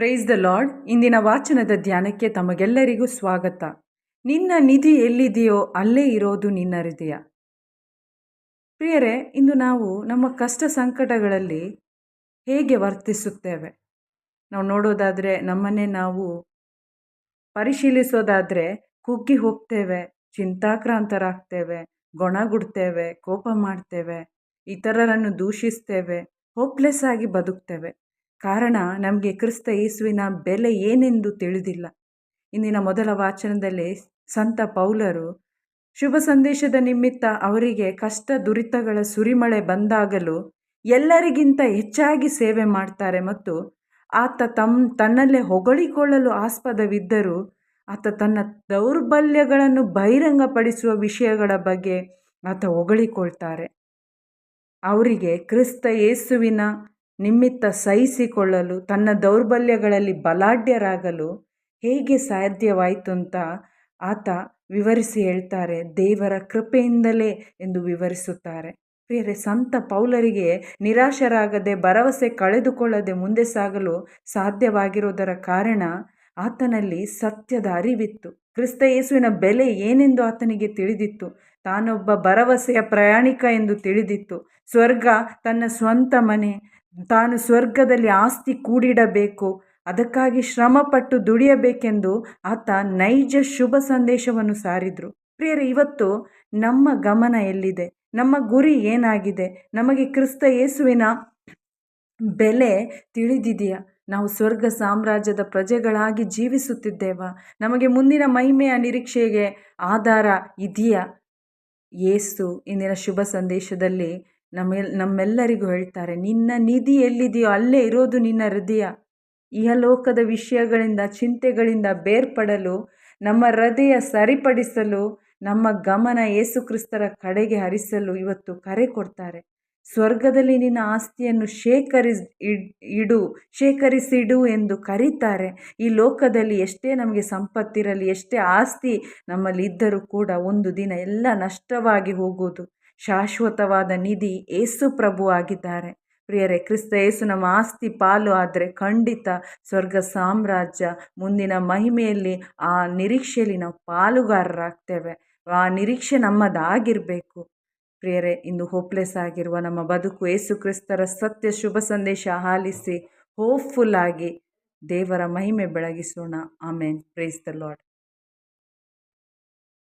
Praise the lord ಇಂದಿನ ವಾಚನದ ಧ್ಯಾನಕ್ಕೆ ತಮಗೆಲ್ಲರಿಗೂ ಸ್ವಾಗತ. ನಿನ್ನ ನಿಧಿ ಎಲ್ಲಿದೆಯೋ ಅಲ್ಲೇ ಇರೋದು ನಿನ್ನ ಹೃದಯ. ಪ್ರಿಯರೇ, ಇಂದು ನಾವು ನಮ್ಮ ಕಷ್ಟ ಸಂಕಟಗಳಲ್ಲಿ ಹೇಗೆ ವರ್ತಿಸುತ್ತೇವೆ? ನಾವು ನೋಡೋದಾದರೆ, ನಮ್ಮನ್ನೇ ನಾವು ಪರಿಶೀಲಿಸೋದಾದರೆ, ಕುಗ್ಗಿ ಹೋಗ್ತೇವೆ, ಚಿಂತಾಕ್ರಾಂತರಾಗ್ತೇವೆ, ಗೊಣಗುಡ್ತೇವೆ, ಕೋಪ ಮಾಡ್ತೇವೆ, ಇತರರನ್ನು ದೂಷಿಸ್ತೇವೆ ಹೋಪ್ಲೆಸ್ ಆಗಿ ಬದುಕ್ತೇವೆ. ಕಾರಣ ನಮಗೆ ಕ್ರಿಸ್ತ ಯೇಸುವಿನ ಬೆಲೆ ಏನೆಂದು ತಿಳಿದಿಲ್ಲ. ಇಂದಿನ ಮೊದಲ ವಾಚನದಲ್ಲಿ ಸಂತ ಪೌಲರು ಶುಭ ಸಂದೇಶದ ನಿಮಿತ್ತ ಅವರಿಗೆ ಕಷ್ಟ ದುರಿತಗಳ ಸುರಿಮಳೆ ಬಂದಾಗಲೂ ಎಲ್ಲರಿಗಿಂತ ಹೆಚ್ಚಾಗಿ ಸೇವೆ ಮಾಡ್ತಾರೆ ಮತ್ತು ಆತ ತಮ್ಮ ತನ್ನಲ್ಲೇ ಹೊಗಳಿಕೊಳ್ಳಲು ಆಸ್ಪದವಿದ್ದರೂ ಆತ ತನ್ನ ದೌರ್ಬಲ್ಯಗಳನ್ನು ಬಹಿರಂಗಪಡಿಸುವ ವಿಷಯಗಳ ಬಗ್ಗೆ ಆತ ಹೊಗಳಿಕೊಳ್ತಾರೆ. ಅವರಿಗೆ ಕ್ರಿಸ್ತ ಯೇಸುವಿನ ನಿಮಿತ್ತ ಸಹಿಸಿಕೊಳ್ಳಲು, ತನ್ನ ದೌರ್ಬಲ್ಯಗಳಲ್ಲಿ ಬಲಾಢ್ಯರಾಗಲು ಹೇಗೆ ಸಾಧ್ಯವಾಯಿತು ಅಂತ ಆತ ವಿವರಿಸಿ ಹೇಳ್ತಾರೆ. ದೇವರ ಕೃಪೆಯಿಂದಲೇ ಎಂದು ವಿವರಿಸುತ್ತಾರೆ. ಪ್ರಿಯರೇ, ಸಂತ ಪೌಲರಿಗೆ ನಿರಾಶರಾಗದೆ ಭರವಸೆ ಕಳೆದುಕೊಳ್ಳದೆ ಮುಂದೆ ಸಾಗಲು ಸಾಧ್ಯವಾಗಿರುವುದರ ಕಾರಣ ಆತನಲ್ಲಿ ಸತ್ಯದ ಅರಿವಿತ್ತು. ಕ್ರಿಸ್ತ ಯೇಸುವಿನ ಬೆಲೆ ಏನೆಂದು ಆತನಿಗೆ ತಿಳಿದಿತ್ತು? ತಾನೊಬ್ಬ ಭರವಸೆಯ ಪ್ರಯಾಣಿಕ ಎಂದು ತಿಳಿದಿತ್ತು. ಸ್ವರ್ಗ ತನ್ನ ಸ್ವಂತ ಮನೆ ತಾನು ಸ್ವರ್ಗದಲ್ಲಿ ಆಸ್ತಿ ಕೂಡಿಡಬೇಕು. ಅದಕ್ಕಾಗಿ ಶ್ರಮಪಟ್ಟು ದುಡಿಯಬೇಕೆಂದು ಆತ ನೈಜ ಶುಭ ಸಂದೇಶವನ್ನು ಸಾರಿದ್ರು. ಪ್ರಿಯರೇ, ಇವತ್ತು ನಮ್ಮ ಗಮನ ಎಲ್ಲಿದೆ? ನಮ್ಮ ಗುರಿ ಏನಾಗಿದೆ? ನಮಗೆ ಕ್ರಿಸ್ತ ಯೇಸುವಿನ ಬೆಲೆ ತಿಳಿದಿದೆಯಾ? ನಾವು ಸ್ವರ್ಗ ಸಾಮ್ರಾಜ್ಯದ ಪ್ರಜೆಗಳಾಗಿ ಜೀವಿಸುತ್ತಿದ್ದೇವಾ? ನಮಗೆ ಮುಂದಿನ ಮಹಿಮೆಯ ನಿರೀಕ್ಷೆಗೆ ಆಧಾರ ಇದೆಯಾ? ಯೇಸು ಇಂದಿನ ಶುಭ ಸಂದೇಶದಲ್ಲಿ ನಮ್ಮ ನಮ್ಮೆಲ್ಲರಿಗೂ ಹೇಳ್ತಾರೆ, ನಿನ್ನ ನಿಧಿ ಎಲ್ಲಿದೆಯೋ ಅಲ್ಲೇ ಇರೋದು ನಿನ್ನ ಹೃದಯ. ಇಹಲೋಕದ ವಿಷಯಗಳಿಂದ, ಚಿಂತೆಗಳಿಂದ ಬೇರ್ಪಡಲು, ನಮ್ಮ ಹೃದಯ ಸರಿಪಡಿಸಲು, ನಮ್ಮ ಗಮನ ಯೇಸುಕ್ರಿಸ್ತರ ಕಡೆಗೆ ಹರಿಸಲು ಇವತ್ತು ಕರೆ ಕೊಡ್ತಾರೆ. ಸ್ವರ್ಗದಲ್ಲಿ ನಿನ್ನ ಆಸ್ತಿಯನ್ನು ಶೇಖರಿಸ್, ಇಡು ಶೇಖರಿಸಿಡು ಎಂದು ಕರೀತಾರೆ. ಈ ಲೋಕದಲ್ಲಿ ಎಷ್ಟೇ ನಮಗೆ ಸಂಪತ್ತಿರಲಿ, ಎಷ್ಟೇ ಆಸ್ತಿ ನಮ್ಮಲ್ಲಿ ಇದ್ದರೂ ಕೂಡ ಒಂದು ದಿನ ಎಲ್ಲ ನಷ್ಟವಾಗಿ ಹೋಗುವುದು ಶಾಶ್ವತವಾದ ನಿಧಿ ಏಸು ಪ್ರಭು ಆಗಿದ್ದಾರೆ. ಪ್ರಿಯರೇ, ಕ್ರಿಸ್ತ ಏಸು ನಮ್ಮ ಆಸ್ತಿ ಪಾಲು ಆದರೆ ಖಂಡಿತ ಸ್ವರ್ಗ ಸಾಮ್ರಾಜ್ಯ ಮುಂದಿನ ಮಹಿಮೆಯಲ್ಲಿ, ಆ ನಿರೀಕ್ಷೆಯಲ್ಲಿ ನಾವು ಪಾಲುಗಾರರಾಗ್ತೇವೆ. ಆ ನಿರೀಕ್ಷೆ ನಮ್ಮದಾಗಿರಬೇಕು. ಪ್ರಿಯರೇ, ಇಂದು ಹೋಪ್ಲೆಸ್ ಆಗಿರುವ ನಮ್ಮ ಬದುಕು ಏಸು ಕ್ರಿಸ್ತರ ಸತ್ಯ ಶುಭ ಸಂದೇಶ ಆಲಿಸಿ ಹೋಪ್ಫುಲ್ ಆಗಿ ದೇವರ ಮಹಿಮೆ ಬೆಳಗಿಸೋಣ. ಆಮೇನ್. Praise the Lord